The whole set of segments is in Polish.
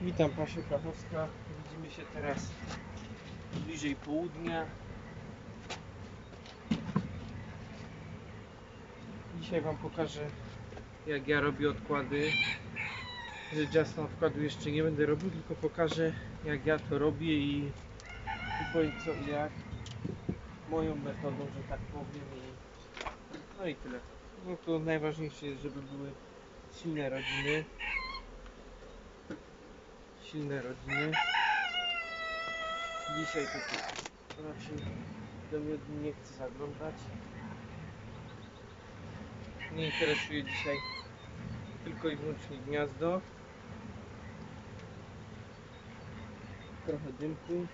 Witam Pasiu Kachowska. Widzimy się teraz bliżej południa. Dzisiaj Wam pokażę jak ja robię odkłady. Rzecz jasna odkładu jeszcze nie będę robił, tylko pokażę jak ja to robię i, i powiem co i jak. Moją metodą, że tak powiem i no i tyle. No to najważniejsze jest, żeby były silne rodziny silne rodziny. Dzisiaj to tu raczej do nie chcę zaglądać. Nie interesuje dzisiaj tylko i wyłącznie gniazdo. Trochę dymku.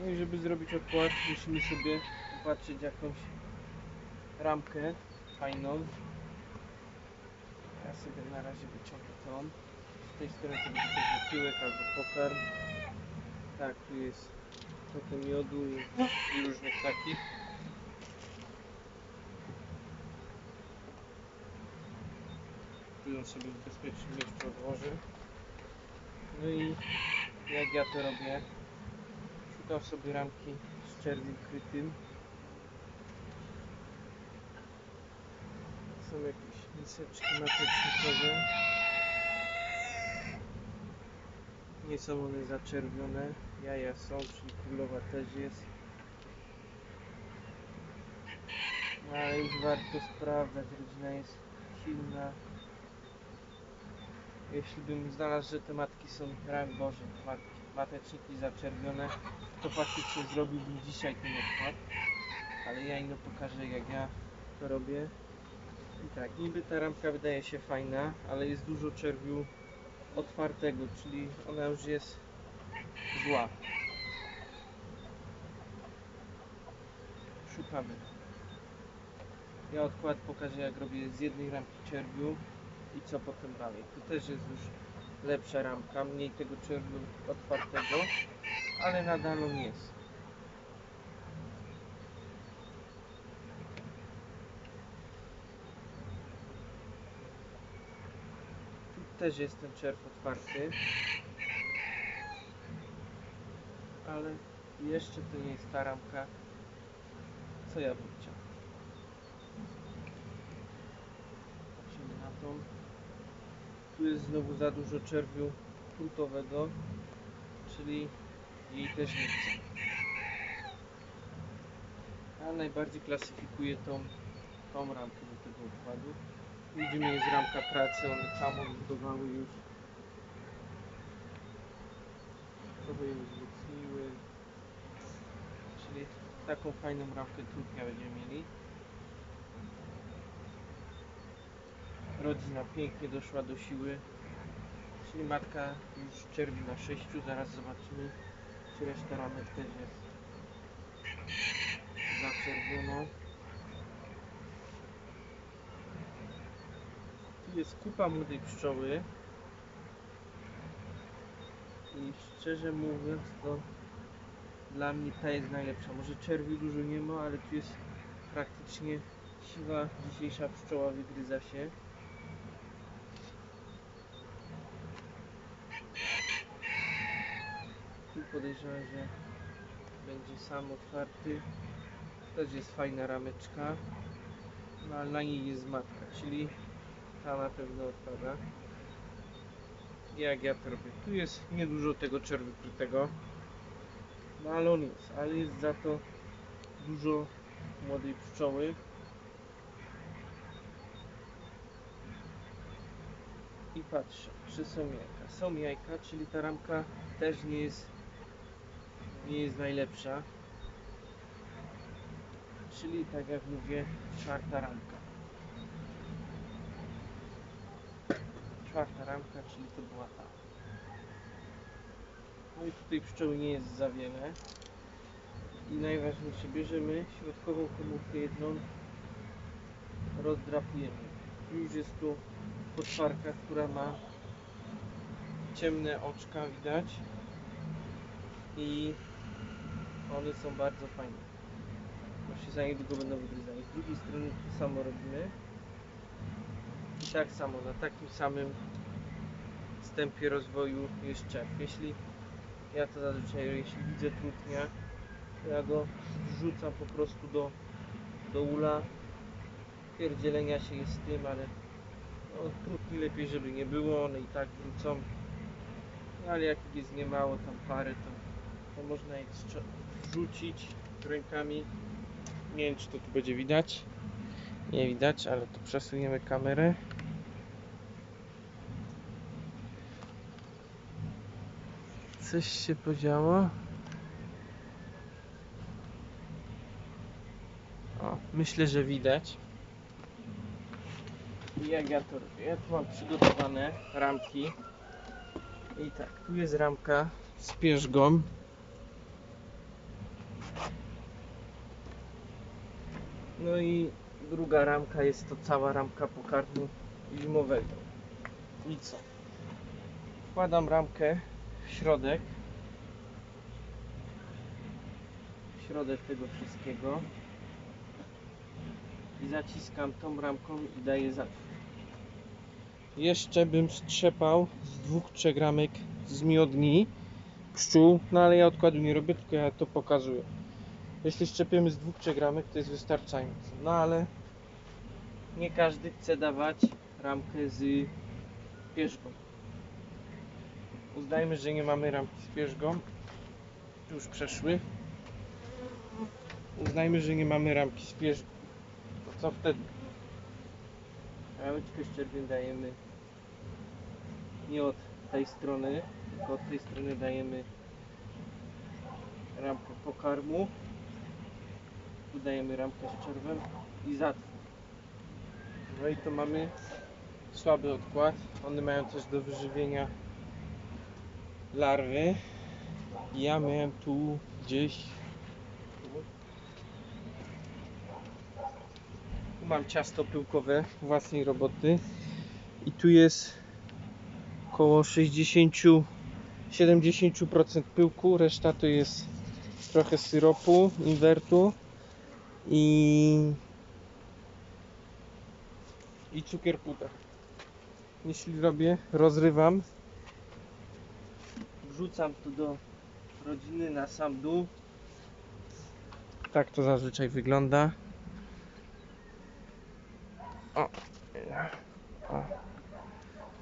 No i żeby zrobić odkład musimy sobie popatrzeć jakąś ramkę fajną. Ja sobie na razie wyciągnę tą. Tej strony to będzie tyłek albo pokarm. Tak, tu jest trochę miodu i, i różnych takich. Tu ją sobie w bezpiecznym miejscu odłożę. No i jak ja to robię, szukam sobie ramki z czerwiem krytym. Są jakieś miseczki matecznikowe. Nie są one zaczerwione. Jaja są, czyli królowa też jest. No ale już warto sprawdzać, rodzina jest silna. Jeśli bym znalazł, że te matki są, rang Boże, matki, mateczniki zaczerwione, to faktycznie zrobiłbym dzisiaj ten odkład. Ale ja ino pokażę jak ja to robię. I tak, niby ta ramka wydaje się fajna, ale jest dużo czerwiu otwartego, czyli ona już jest zła. Szukamy. Ja odkład pokażę jak robię z jednej ramki czerwiu i co potem dalej. Tu też jest już lepsza ramka, mniej tego czerwiu otwartego, ale nadal on jest. Tu też jest ten czerw otwarty. Ale jeszcze to nie jest ta ramka, co ja bym chciał. Patrzymy na tą. Tu jest znowu za dużo czerwiu frutowego, czyli jej też nie chcę. A najbardziej klasyfikuję tą, tą ramkę do tego układu. Widzimy jest ramka pracy, one samo zbudowały już. Trochę ją wzmocniły. Czyli taką fajną ramkę trudnia będziemy mieli. Rodzina pięknie doszła do siły. Czyli matka już czerwi na sześciu. Zaraz zobaczymy, czy reszta ramek też jest zaczerwiona. Jest kupa młodej pszczoły. I szczerze mówiąc, to dla mnie ta jest najlepsza. Może czerwi dużo nie ma, ale tu jest praktycznie siwa dzisiejsza pszczoła wygryza się. Tu podejrzewam, że będzie sam otwarty. Też jest fajna rameczka. No ale na niej jest matka, czyli ta na pewno odpada. Jak ja to robię? Tu jest niedużo tego czerwu krytego. No ale on jest, ale jest za to dużo młodej pszczoły. I patrzę, czy są jajka. Są jajka, czyli ta ramka też nie jest nie jest najlepsza. Czyli tak jak mówię, czwarta ramka. Czwarta ramka, czyli to była ta. No i tutaj pszczoły nie jest za wiele. I najważniejsze, bierzemy środkową komórkę jedną, rozdrapujemy. Już jest tu potwarka, która ma ciemne oczka widać i one są bardzo fajne. Się za niedługo będą wygryzali. Z drugiej strony to samo robimy. Tak samo, na takim samym wstępie rozwoju jest czerw. Jeśli ja to zazwyczaj, jeśli widzę trutnia, to ja go wrzucam po prostu do, do ula. Pierdzielenia się jest z tym, ale no, trutni lepiej, żeby nie było, one i tak wrócą. Ale jak jest nie mało, tam parę, to, to można je wrzucić rękami. Nie wiem, czy to tu będzie widać. Nie widać, ale tu przesuniemy kamerę. Coś się podziało. O, myślę, że widać. Jak ja to? Ja tu mam przygotowane ramki. I tak, tu jest ramka z pierzgą. No i druga ramka jest to cała ramka pokarmu zimowego. I co? Wkładam ramkę w środek. W środek tego wszystkiego. I zaciskam tą ramką i daję zatwór. Jeszcze bym strzepał z dwóch, trzech ramek z miodni pszczół, no ale ja odkładu nie robię, tylko ja to pokazuję. Jeśli szczepiemy z dwóch, trzech ramek, to jest wystarczające. No ale nie każdy chce dawać ramkę z pierzgą. Uznajmy, że nie mamy ramki z pierzgą. Już przeszły. Uznajmy, że nie mamy ramki z pierzgą. To co wtedy? Rameczkę z czerwień dajemy nie od tej strony, tylko od tej strony dajemy ramkę pokarmu. Tu dajemy ramkę z i zatwór. No i to mamy słaby odkład. One mają też do wyżywienia larwy. Ja miałem tu gdzieś. Tu mam ciasto pyłkowe własnej roboty. I tu jest około 60-70% pyłku, reszta to jest trochę syropu, inwertu i i cukier puder. Jeśli robię, rozrywam, wrzucam to do rodziny na sam dół. Tak to zazwyczaj wygląda. O. o.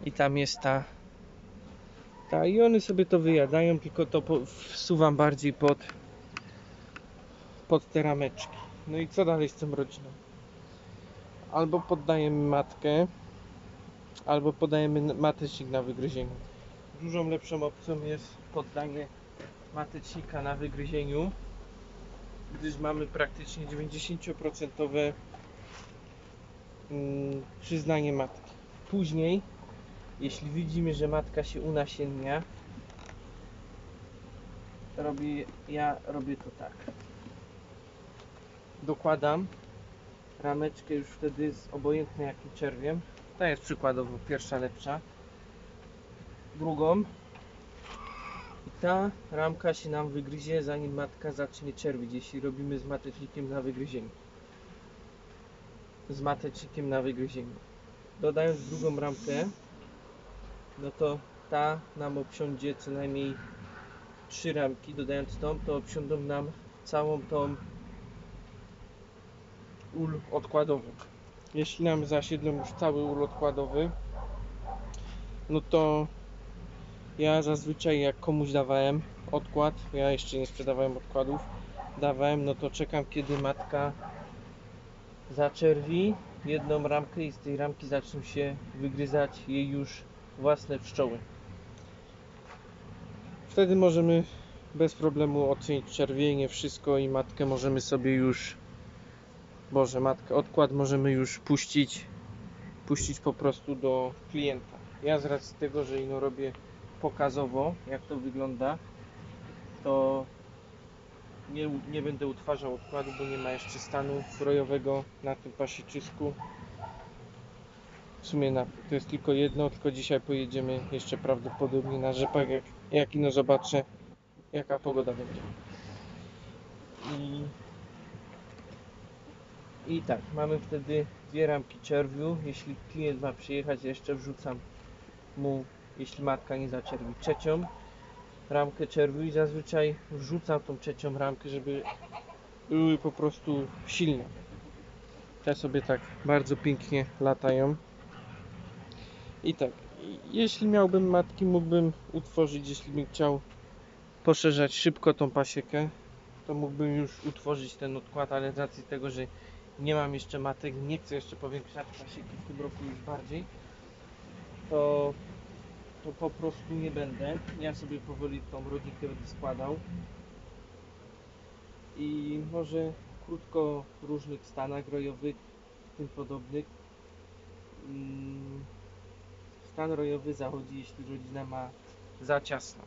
I tam jest ta. Ta i one sobie to wyjadają, tylko to po, wsuwam bardziej pod pod te rameczki. No i co dalej z tą rodziną? albo poddajemy matkę, albo podajemy matecznik na wygryzieniu. Dużą lepszą opcją jest poddanie matecznika na wygryzieniu, gdyż mamy praktycznie 90% mm, przyznanie matki. Później, jeśli widzimy, że matka się unasiennia, robię, ja robię to tak. Dokładam rameczkę już wtedy z obojętnie jakim czerwiem. Ta jest przykładowo pierwsza lepsza. Drugą. I ta ramka się nam wygryzie zanim matka zacznie czerwić, jeśli robimy z matecznikiem na wygryzieniu. Z matecznikiem na wygryzieniu. Dodając drugą ramkę, no to ta nam obsiądzie co najmniej trzy ramki. Dodając tą, to obsiądą nam całą tą ul odkładowy. Jeśli nam zasiedlą już cały ul odkładowy, no to ja zazwyczaj jak komuś dawałem odkład, ja jeszcze nie sprzedawałem odkładów, dawałem, no to czekam kiedy matka zaczerwi jedną ramkę i z tej ramki zaczną się wygryzać jej już własne pszczoły. Wtedy możemy bez problemu ocenić czerwienie, wszystko i matkę możemy sobie już Boże matkę, odkład możemy już puścić puścić po prostu do klienta. Ja z racji tego, że ino robię pokazowo, jak to wygląda, to nie, nie będę utwarzał odkładu, bo nie ma jeszcze stanu rojowego na tym pasiczysku. W sumie na, to jest tylko jedno, tylko dzisiaj pojedziemy jeszcze prawdopodobnie na rzepak, jak, jak ino zobaczę, jaka pogoda będzie. I i tak, mamy wtedy dwie ramki czerwiu. Jeśli klient ma przyjechać, jeszcze wrzucam mu jeśli matka nie zaczerwi. Trzecią ramkę czerwiu i zazwyczaj wrzucam tą trzecią ramkę, żeby były po prostu silne. Te sobie tak bardzo pięknie latają. I tak, jeśli miałbym matki, mógłbym utworzyć, jeśli bym chciał poszerzać szybko tą pasiekę, to mógłbym już utworzyć ten odkład, ale z racji tego, że nie mam jeszcze matek, nie chcę jeszcze powiększać pasieki w tym roku już bardziej, to, to po prostu nie będę. Ja sobie powoli tą rodzinkę będę składał i może krótko w różnych stanach rojowych, tym podobnych. Mm, Stan rojowy zachodzi, jeśli rodzina ma za ciasno.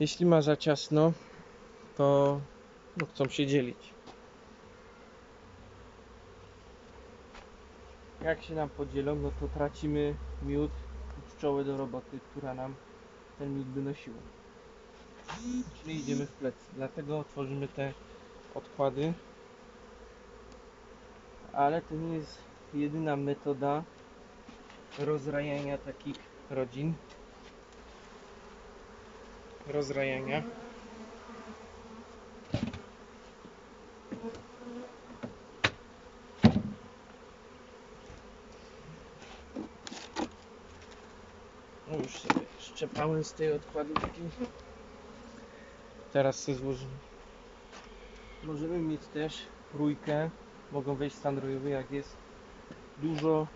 Jeśli ma za ciasno, to no, chcą się dzielić. Jak się nam podzielą, no to tracimy miód i pszczołę do roboty, która nam ten miód wynosiła. Czyli idziemy w plecy. Dlatego tworzymy te odkłady. Ale to nie jest jedyna metoda rozrajania takich rodzin. Rozrajania. No już sobie szczepałem z tej odkładówki. Teraz sobie złożymy. Możemy mieć też rójkę. Mogą wejść w stan rojowy, jak jest dużo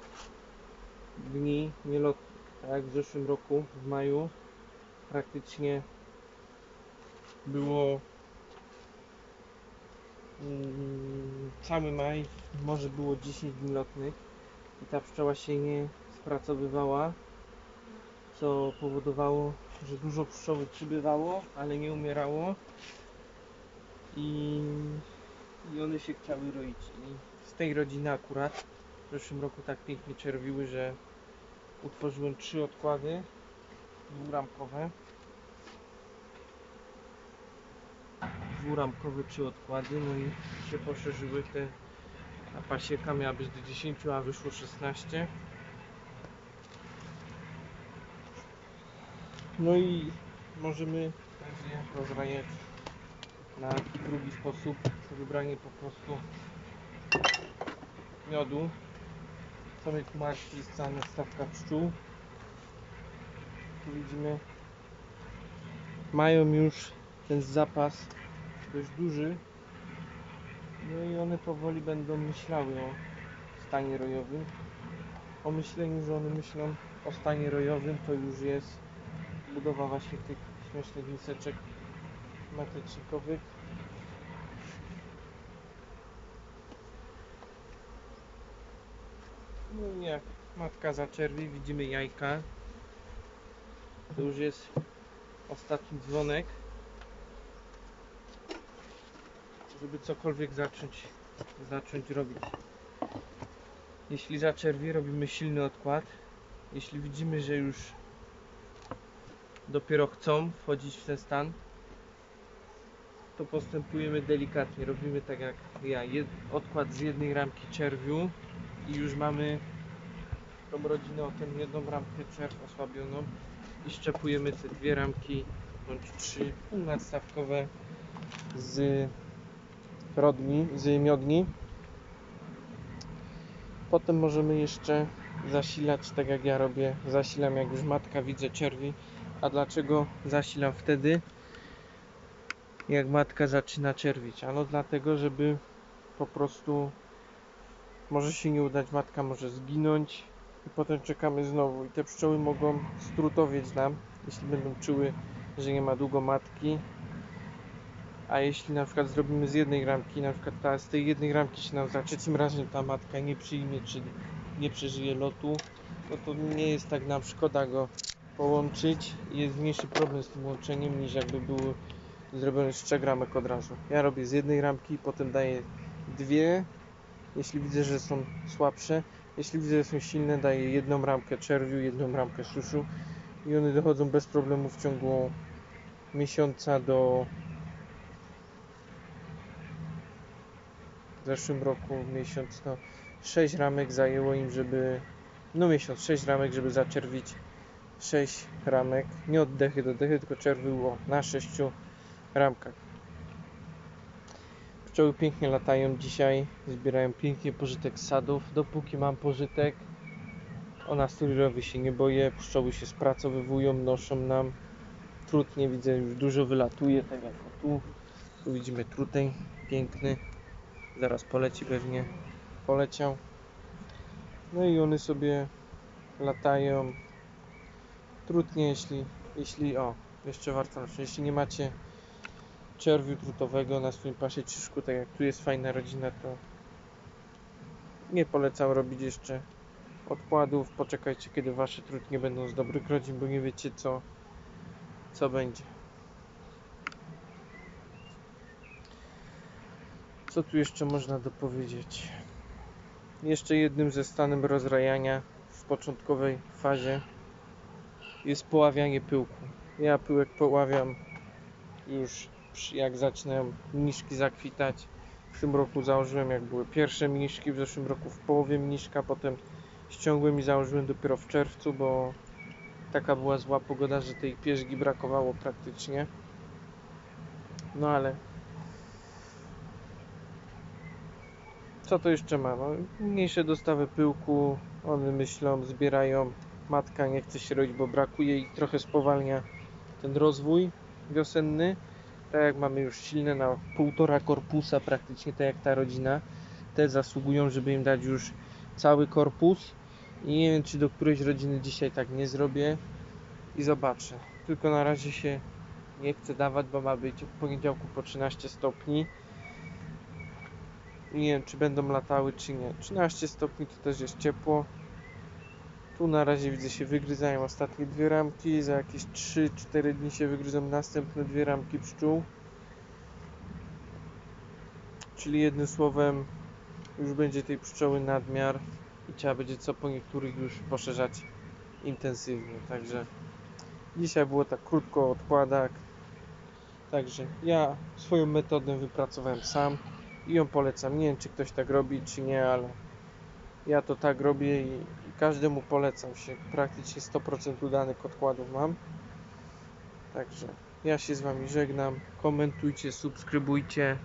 dni nielotnych. Tak jak w zeszłym roku, w maju, praktycznie było mm, cały maj, może było 10 dni lotnych i ta pszczoła się nie spracowywała, co powodowało, że dużo pszczoły przybywało, ale nie umierało i, i one się chciały roić. I z tej rodziny akurat w zeszłym roku tak pięknie czerwiły, że utworzyłem trzy odkłady dwuramkowe. Dwuramkowe trzy odkłady, no i się poszerzyły te ta pasieka miała być do 10, a wyszło 16. No i możemy je rozrajać na drugi sposób, wybranie po prostu miodu. Sobie tu masz wpisane stawka pszczół. Tu widzimy, mają już ten zapas dość duży. No i one powoli będą myślały o stanie rojowym. O myśleniu, że one myślą o stanie rojowym, to już jest budowa właśnie tych śmiesznych miseczek matecznikowych. No jak matka zaczerwi, widzimy jajka. To już jest ostatni dzwonek. Żeby cokolwiek zacząć, zacząć robić. Jeśli zaczerwi, robimy silny odkład. Jeśli widzimy, że już dopiero chcą wchodzić w ten stan, to postępujemy delikatnie. Robimy tak jak ja. Jed, odkład z jednej ramki czerwiu i już mamy tą rodzinę o tę jedną ramkę czerw osłabioną i szczepujemy te dwie ramki bądź trzy półnadstawkowe z rodni, z miodni. Potem możemy jeszcze zasilać tak jak ja robię. Zasilam jak już matka widzę czerwi. A dlaczego zasilam wtedy? Jak matka zaczyna czerwić. Ano dlatego, żeby po prostu może się nie udać, matka może zginąć i potem czekamy znowu. I te pszczoły mogą strutowieć nam, jeśli będą czuły, że nie ma długo matki. A jeśli na przykład zrobimy z jednej ramki, na przykład ta, z tej jednej ramki się nam za trzecim razem ta matka nie przyjmie, czy nie przeżyje lotu, no to nie jest tak nam szkoda go połączyć jest mniejszy problem z tym łączeniem niż jakby było zrobione z trzech ramek od razu. Ja robię z jednej ramki, potem daję dwie, jeśli widzę, że są słabsze. Jeśli widzę, że są silne, daję jedną ramkę czerwiu, jedną ramkę suszu i one dochodzą bez problemu w ciągu miesiąca do w zeszłym roku miesiąc, no 6 ramek zajęło im, żeby no miesiąc, 6 ramek, żeby zaczerwić 6 ramek, nie od dechy do dechy, tylko czerwiło na 6 ramkach. Pszczoły pięknie latają dzisiaj, zbierają pięknie pożytek z sadów. Dopóki mam pożytek, o nastrojowy się nie boję, pszczoły się spracowywują, noszą nam. Trut nie widzę, już dużo wylatuje, tak jak tu. Tu widzimy truteń, piękny. Zaraz poleci pewnie. Poleciał. No i one sobie latają. Trudnie, jeśli, jeśli, o, jeszcze warto, jeśli nie macie czerwiu trutowego na swoim pasie ciszku, tak jak tu jest fajna rodzina, to nie polecam robić jeszcze odkładów. Poczekajcie, kiedy wasze trutnie będą z dobrych rodzin, bo nie wiecie co, co będzie. Co tu jeszcze można dopowiedzieć? Jeszcze jednym ze stanem rozrajania w początkowej fazie jest poławianie pyłku. Ja pyłek poławiam już jak zaczynają mniszki zakwitać. W tym roku założyłem jak były pierwsze mniszki, w zeszłym roku w połowie mniszka, potem ściągłem i założyłem dopiero w czerwcu, bo taka była zła pogoda, że tej pierzgi brakowało praktycznie. No ale co to jeszcze ma? No, mniejsze dostawy pyłku, one myślą, zbierają. Matka nie chce się rodzić, bo brakuje i trochę spowalnia ten rozwój wiosenny. Tak jak mamy już silne na półtora korpusa, praktycznie tak jak ta rodzina, te zasługują, żeby im dać już cały korpus. I nie wiem, czy do którejś rodziny dzisiaj tak nie zrobię i zobaczę. Tylko na razie się nie chcę dawać, bo ma być od poniedziałku po 13 stopni. Nie wiem, czy będą latały, czy nie. 13 stopni to też jest ciepło. Tu na razie widzę się wygryzają ostatnie dwie ramki. Za jakieś 3-4 dni się wygryzą następne dwie ramki pszczół. Czyli jednym słowem już będzie tej pszczoły nadmiar i trzeba będzie co po niektórych już poszerzać intensywnie. Także dzisiaj było tak krótko o odkładach. Także ja swoją metodę wypracowałem sam i ją polecam. Nie wiem czy ktoś tak robi czy nie, ale ja to tak robię i każdemu polecam się. Praktycznie 100% udanych odkładów mam. Także ja się z Wami żegnam. Komentujcie, subskrybujcie.